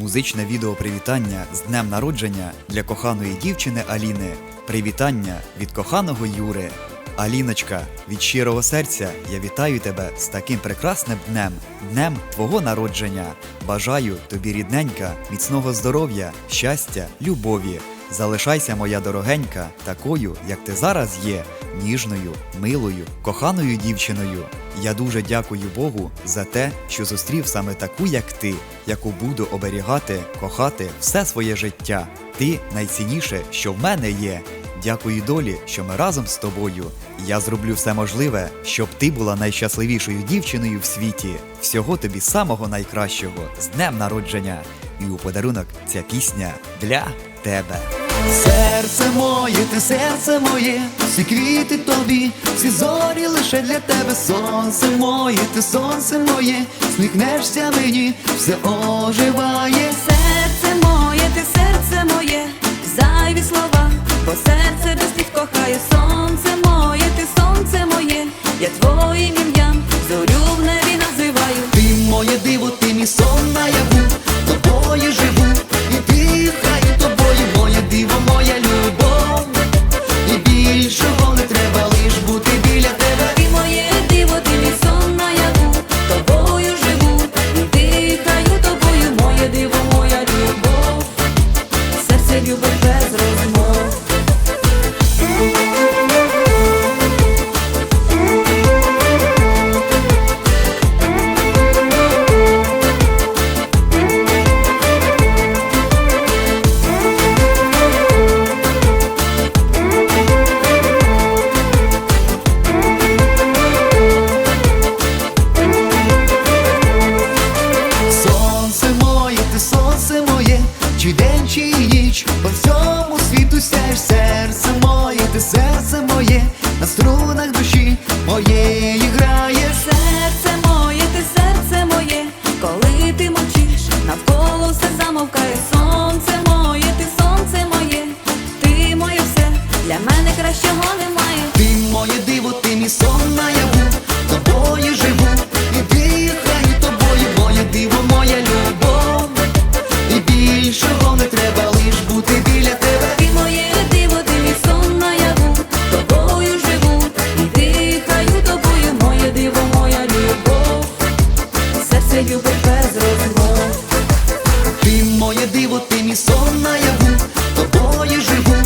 Музичне відео привітання з днем народження для коханої дівчини Аліни. Привітання від коханого Юри. Аліночка, від щирого серця я вітаю тебе з таким прекрасним днем, днем твого народження. Бажаю тобі рідненька, міцного здоров'я, щастя, любові. Залишайся, моя дорогенька, такою, як ти зараз є, ніжною, милою, коханою дівчиною. Я дуже дякую Богу за те, що зустрів саме таку, як ти, яку буду оберігати, кохати все своє життя. Ти найцінніше, що в мене є. Дякую долі, що ми разом з тобою. Я зроблю все можливе, щоб ти була найщасливішою дівчиною в світі. Всього тобі самого найкращого з днем народження. І у подарунок ця пісня для тебе. Серце моє, ти серце моє, всі квіти тобі, всі зорі лише для тебе, сонце моє, ти сонце моє, сміхнешся мені, все оживає. Серце моє, ти серце моє, зайві слова, бо серце без слів кохає сонце моє, ти сонце моє, я твоїм ім'ям ніч, по всьому світу сяєш серце моє, ти серце моє, на струнах душі моєї граєш. Серце моє, ти серце моє, коли ти мовчиш, навколо все замовкає. Сонце моє, ти сонце моє, ти моє все, для мене кращого немає. любить без розмов Ти моє диво, ти мій сон наяву, тобою живу.